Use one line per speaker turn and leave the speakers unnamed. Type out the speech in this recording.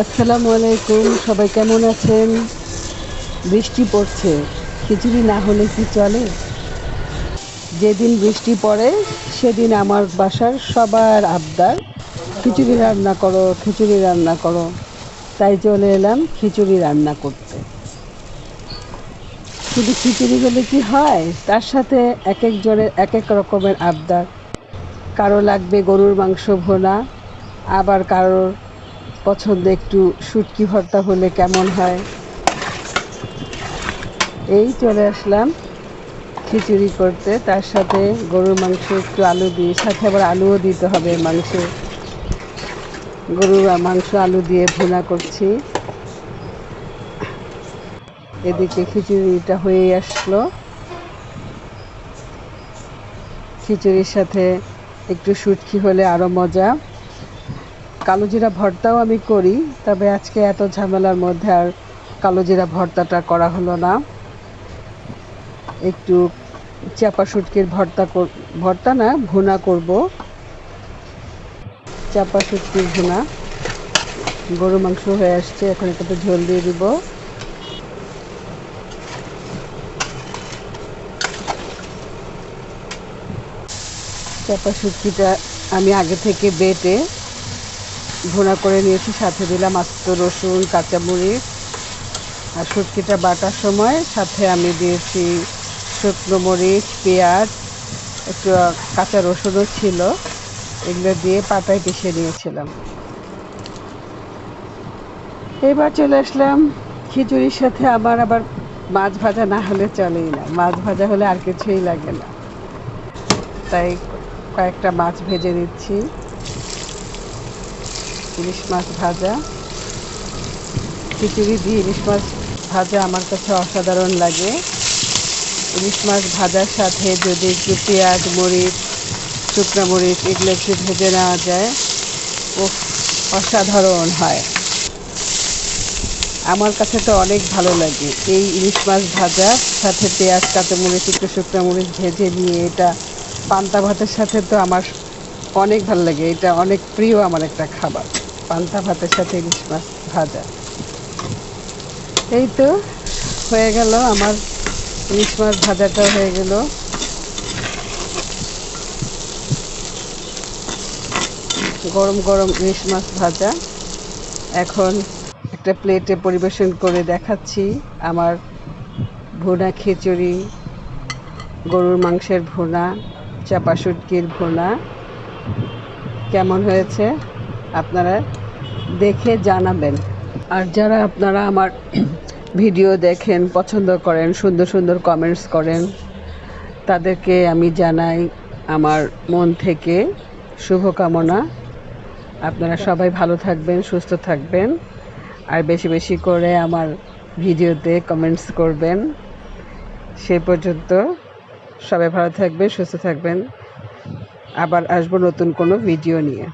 আসসালামু আলাইকুম, সবাই কেমন আছেন? বৃষ্টি পড়ছে, খিচুড়ি না হলে কি চলে? যেদিন বৃষ্টি পড়ে, সেদিন আমার বাসার সবার আবদার, খিচুড়ি রান্না করো, খিচুড়ি রান্না করো। তাই চলে এলাম খিচুড়ি রান্না করতে। শুধু খিচুড়ি হলে কি হয়? তার সাথে এক এক একজনের এক এক রকমের আবদার। কারও লাগবে গরুর মাংস ভোনা, আবার কারোর পছন্দ একটু শুটকি ভর্তা হলে কেমন হয়? এই চলে আসলাম খিচুড়ি করতে। তার সাথে গরুর মাংস, একটু আলু দিয়ে, সাথে আবার আলুও দিতে হবে মাংসে। গরুর মাংস, আলু দিয়ে ভুনা করছি। এদিকে খিচুড়িটা হয়ে আসলো। খিচুড়ির সাথে একটু শুটকি হলে আরও মজা। কালো জিরা ভর্তাও আমি করি, তবে আজকে এত ঝামেলার মধ্যে আর কালোজিরা ভর্তাটা করা হলো না। একটু চাপা শুটকির ভর্তা ভর্তা না, ভুনা করব। চাপা শুটকির ভুনা। গরু মাংস হয়ে আসছে, এখন এটাতে ঝোল দিয়ে দিব। চাপা শুটকিটা আমি আগে থেকে বেটে ভুনা করে নিয়েছি, সাথে দিলাম আস্ত রসুন, কাঁচামরিচ আর শুটকিটা বাটার সময়। সাথে আমি দিয়েছি শুকনো মরিচ, পেঁয়াজ, একটু কাঁচা রসুনও ছিল, এগুলো দিয়ে পাটায় পিষে নিয়েছিলাম। এবার চলে আসলাম খিচুড়ির সাথে, আবার আবার মাছ ভাজা না হলে চলেই না, মাছ ভাজা হলে আর কিছুই লাগে না। তাই কয়েকটা মাছ ভেজে নিচ্ছি। ইলিশ মাছ ভাজা। খিচুড়ি দিয়ে ইলিশ মাছ ভাজা আমার কাছে অসাধারণ লাগে। ইলিশ মাছ ভাজার সাথে যদি একটু পেঁয়াজ, মরিচ, শুকনো মরিচ এগুলো একটু ভেজে নেওয়া যায় ও অসাধারণ হয়। আমার কাছে তো অনেক ভালো লাগে এই ইলিশ মাছ ভাজা সাথে পেঁয়াজ কাঁচামরিচ একটু শুকনো মরিচ ভেজে নিয়ে এটা পান্তা ভাতের সাথে তো আমার অনেক ভালো লাগে, এটা অনেক প্রিয় আমার একটা খাবার। পান্তা ভাতের সাথে ইলিশ মাছ ভাজা। এই তো হয়ে গেল আমার ইলিশ মাছ ভাজাটা হয়ে গেল। গরম গরম ইলিশ মাছ ভাজা। এখন একটা প্লেটে পরিবেশন করে দেখাচ্ছি আমার ভুনা খিচুড়ি, গরুর মাংসের ভুনা, চাপা শুটকির ভুনা। কেমন হয়েছে? আপনারা দেখে জানাবেন। আর যারা আপনারা আমার ভিডিও দেখেন, পছন্দ করেন, সুন্দর সুন্দর কমেন্টস করেন, তাদেরকে আমি জানাই আমার মন থেকে শুভকামনা। আপনারা সবাই ভালো থাকবেন, সুস্থ থাকবেন, আর বেশি বেশি করে আমার ভিডিওতে কমেন্টস করবেন। সেই পর্যন্ত সবাই ভালো থাকবেন, সুস্থ থাকবেন। আবার আসব নতুন কোনো ভিডিও নিয়ে।